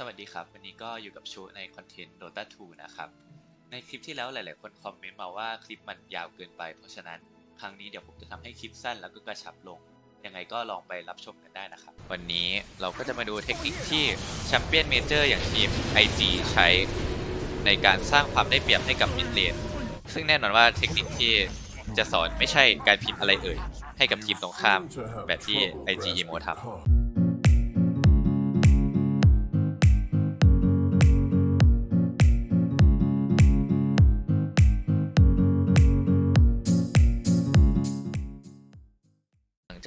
สวัสดีครับ วันนี้ก็อยู่กับชูในคอนเทนต์ Dota 2 นะครับ ในคลิปที่แล้วหลาย ๆ คนคอมเมนต์มาว่าคลิปมันยาวเกินไป เพราะฉะนั้นครั้งนี้เดี๋ยวผมจะทำให้คลิปสั้นแล้วก็กระชับลง ยังไงก็ลองไปรับชมกันได้นะครับ วันนี้เราก็จะมาดูเทคนิคที่แชมเปี้ยนเมเจอร์อย่างทีม IG ใช้ในการสร้างความได้เปรียบให้กับมิดเลนซึ่งแน่นอนว่าเทคนิคที่จะสอนไม่ใช่การพิมพ์อะไรเอ่ย ให้กับทีมตรงข้ามแบบที่ IG Emo ทำ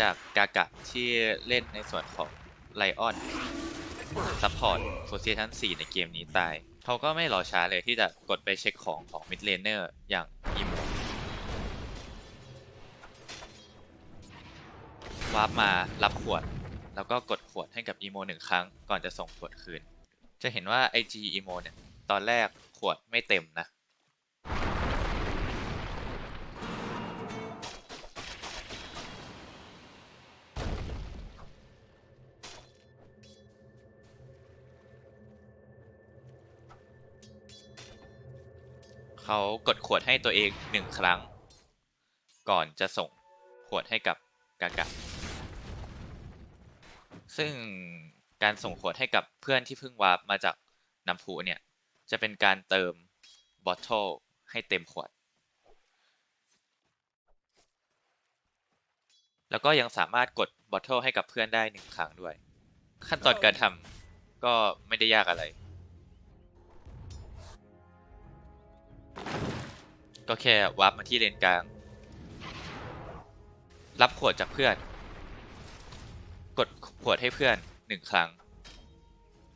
จากกากะที่เล่นในส่วนของไลออนซัพพอร์ตโพซิชัน4 ในเกมนี้ตาย เขาก็ไม่รอช้าเลยที่จะกดไปเช็คของของมิดเลนเนอร์อย่างอิมวาร์ปมารับขวด แล้วก็กดขวดให้กับอีโมหนึ่งครั้ง ก่อนจะส่งขวดคืน จะเห็นว่า IG อีโมเนี่ย ตอนแรกขวดไม่เต็มนะ เขากดขวดให้ตัวเองหนึ่งครั้ง ก่อนจะส่งขวดให้กับกากะซึ่งการส่งขวดให้กับเพื่อนที่เพิ่งวาร์ปมาจากน้ำพุเนี่ย จะเป็นการเติมบอทเทิลให้เต็มขวด แล้วก็ยังสามารถกดบอทเทิลให้กับเพื่อนได้หนึ่งครั้งด้วย ขั้นตอนการทำก็ไม่ได้ยากอะไร ก็แค่วาร์ปมาที่เลนกลาง รับขวดจากเพื่อน กดขวดให้เพื่อนหนึ่งครั้ง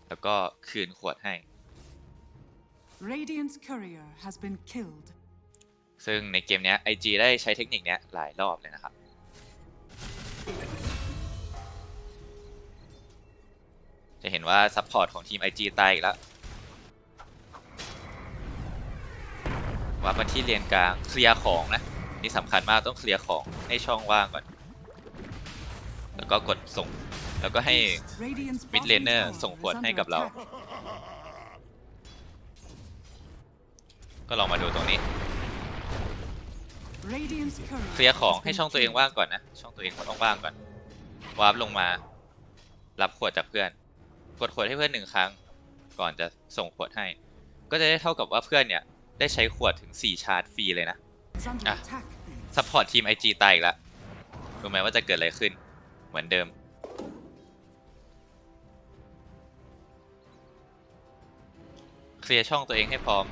แล้วก็คืนขวดให้ Radiant's courier has been killed. ซึ่งในเกมเนี้ย IG ได้ใช้เทคนิคเนี้ยหลายรอบเลยนะครับ จะเห็นว่าซัพพอร์ตของทีม IG ตายอีกแล้ว วาร์ปมาที่เลนกลางเคลียร์ของนะนี่สำคัญมากต้องเคลียร์ของให้ช่องว่างก่อน แล้วก็กดส่ง แล้วก็ให้มิดเลนเนอร์ส่งขวดให้กับเรา ก็ลองมาดูตรงนี้ เคลียร์ของให้ช่องตัวเองว่างก่อนนะ ช่องตัวเองต้องว่างก่อน วาร์ปลงมา รับขวดจากเพื่อน กดขวดให้เพื่อนหนึ่งครั้ง ก่อนจะส่งขวดให้ ก็จะได้เท่ากับว่าเพื่อนเนี่ย ได้ใช้ขวดถึง 4 ชาร์จฟรีเลยนะ is under Ah. attack. ซัพพอร์ตทีม IG ตายอีกแล้วรู้ไหมว่าจะเกิดอะไรขึ้น เหมือนเดิม เคลียร์ช่องตัวเองให้พร้อม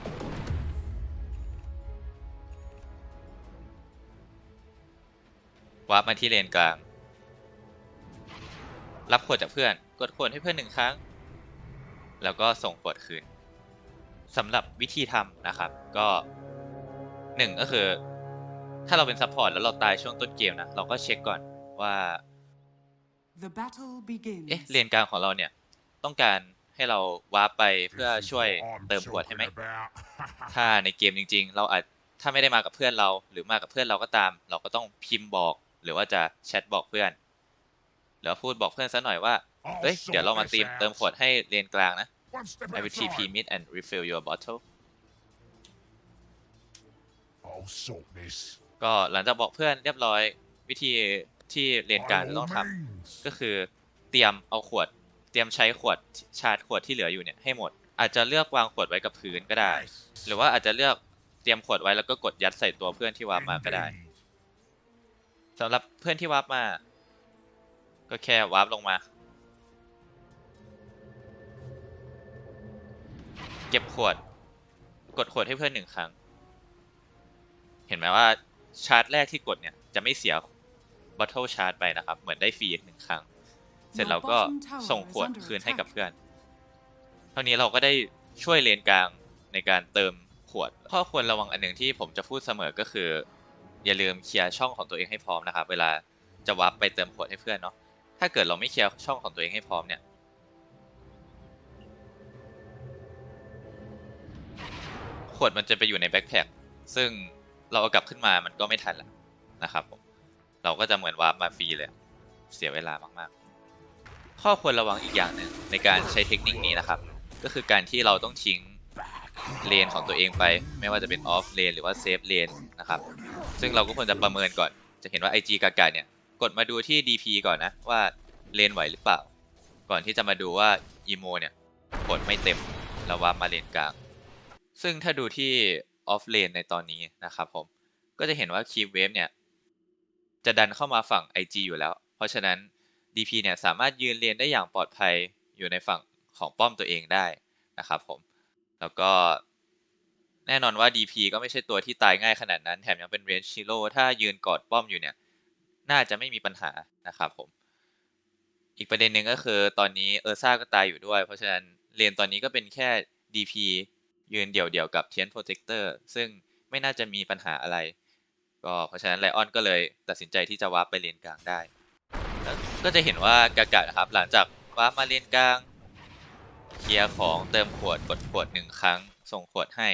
วาร์ปมาที่เลนกลาง รับขวดจากเพื่อน กดขวดให้เพื่อนหนึ่งครั้ง แล้วก็ส่งขวดคืน สำหรับวิธีทำนะครับ ก็หนึ่งก็คือ ถ้าเราเป็นซัพพอร์ตแล้วเราตายช่วงต้นเกมนะ เราก็เช็คก่อนว่า The battle begins. เอ๊ะเลนกลางของเราเนี่ย ต้องการให้เราวาร์ปไปเพื่อช่วยเติมขวดให้ไหม ถ้าในเกมจริง ๆ เราอาจถ้าไม่ได้มากับเพื่อนเรา หรือมากับเพื่อนเราก็ตาม เราก็ต้องพิมพ์บอก หรือว่าจะแชทบอกเพื่อนหรือพูดบอกเพื่อนซะหน่อยว่าเอ้ยเดี๋ยวเรามาตีมเติมขวดให้เลนกลางนะ I will TP mid and refill your bottle I'll sort this. ก็หลังจากบอกเพื่อนเรียบร้อยวิธีที่เลนกลางจะต้องทำ By all means. ก็คือเตรียมเอาขวด เตรียมใช้ขวดชาร์จขวดที่เหลืออยู่เนี่ยให้หมด อาจจะเลือกวางขวดไว้กับพื้นก็ได้ Yes. หรือว่าอาจจะเลือกเตรียมขวดไว้แล้วก็กดยัดใส่ตัวเพื่อนที่วาร์ปมาก็ได้ Indeed. สำหรับเพื่อนที่วาร์ปมา ก็แค่วาร์ปลงมา เก็บขวด กดขวดให้เพื่อนหนึ่งครั้ง เห็นไหมว่าชาร์จแรกที่กดเนี่ยจะไม่เสียบอทเทิลชาร์จไปนะครับ เหมือนได้ฟรีอีกหนึ่งครั้ง เสร็จแล้วก็ส่งขวดคืนให้กับเพื่อน เท่านี้เราก็ได้ช่วยเลนกลางในการเติมขวด ข้อควรระวังอันหนึ่งที่ผมจะพูดเสมอก็คือ อย่าลืมเคลียร์ช่องของตัวเองให้พร้อมนะครับ เวลาจะวาร์ปไปเติมขวดให้เพื่อนเนาะ ถ้าเกิดเราไม่เคลียร์ช่องของตัวเองให้พร้อมเนี่ย วดมันจะไปอยู่ในแบ็คแพ็คซึ่งเราเอากลับขึ้นมามันก็ไม่ทันละนะครับผมเราก็จะเหมือนวาร์ปมาฟรีเลย เสียเวลามากๆ ข้อควรระวังอีกอย่างหนึ่งในการใช้เทคนิคนี้นะครับ ก็คือการที่เราต้องทิ้งเลนของตัวเองไป ไม่ว่าจะเป็นออฟเลนหรือว่าเซฟเลนนะครับ ซึ่งเราก็ควรจะประเมินก่อน จะเห็นว่า IG กากาเนี่ย กดมาดูที่ DP ก่อนนะ ว่าเลนไหวหรือเปล่า ก่อนที่จะมาดูว่าอีโมเนี่ยกดไม่เต็มแล้วว่ามาเลนกลาง ซึ่งถ้าดูที่ออฟเลนในตอนนี้นะครับผม ก็จะเห็นว่าคี w เวฟเนี่ย จะดันเข้ามาฝั่ง IG อยู่แล้ว เพราะฉะนั้น DP เนี่ยสามารถยืนเลนได้อย่างปลอดภัยอยู่ในฝั่งของป้อมตัวเองได้นะครับผม แล้วก็แน่นอนว่า DP ก็ไม่ใช่ตัวที่ตายง่ายขนาดนั้น แถมยังเป็นเรนชิโร่ถ้ายืนกอดป้อมอยู่เนี่ย น่าจะไม่มีปัญหานะครับผม อีกประเด็นหนึ่งก็คือตอนนี้เออร์ซ่าก็ตายอยู่ด้วย เพราะฉะนั้นเลนตอนนี้ก็เป็นแค่ DP ยืนเดี่ยวๆกับเทียนโปรเจคเตอร์ซึ่งไม่น่าจะมีปัญหาอะไร ก็เพราะฉะนั้นไลออนก็เลยตัดสินใจที่จะวาร์ปไปเลนกลางได้ ก็จะเห็นว่ากากะนะครับหลังจากวาร์ปมาเลนกลางเคลียร์ของเติมขวดกดขวดหนึ่งครั้ง ส่งขวดให้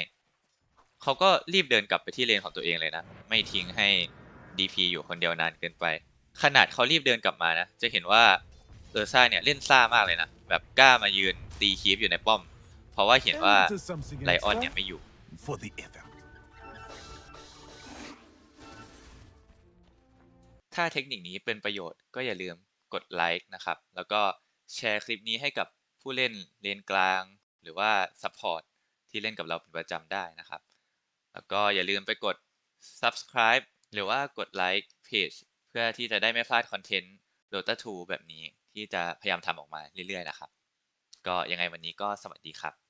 เขาก็รีบเดินกลับไปที่เลนของตัวเองเลยนะ ไม่ทิ้งให้ DP อยู่คนเดียวนานเกินไป ขนาดเขารีบเดินกลับมานะ จะเห็นว่าเออร์ซ่าเนี่ยเล่นซ่ามากเลยนะ แบบกล้ามายืนตีคีฟอยู่ในป้อม เพราะว่าเห็นว่า Into something ไลออน extra เนี่ยไม่อยู่ for the effort. ถ้าเทคนิคนี้เป็นประโยชน์ก็อย่าลืมกดไลค์นะครับ แล้วก็แชร์คลิปนี้ให้กับผู้เล่นเลนกลาง หรือว่าซัพพอร์ตที่เล่นกับเราเป็นประจำได้นะครับ แล้วก็อย่าลืมไปกด subscribe หรือว่ากดไลค์เพจเพื่อที่จะได้ไม่พลาดคอนเทนต์ Dota 2 แบบนี้ที่จะพยายามทำออกมาเรื่อยๆนะครับ ก็ยังไงวันนี้ก็สวัสดีครับ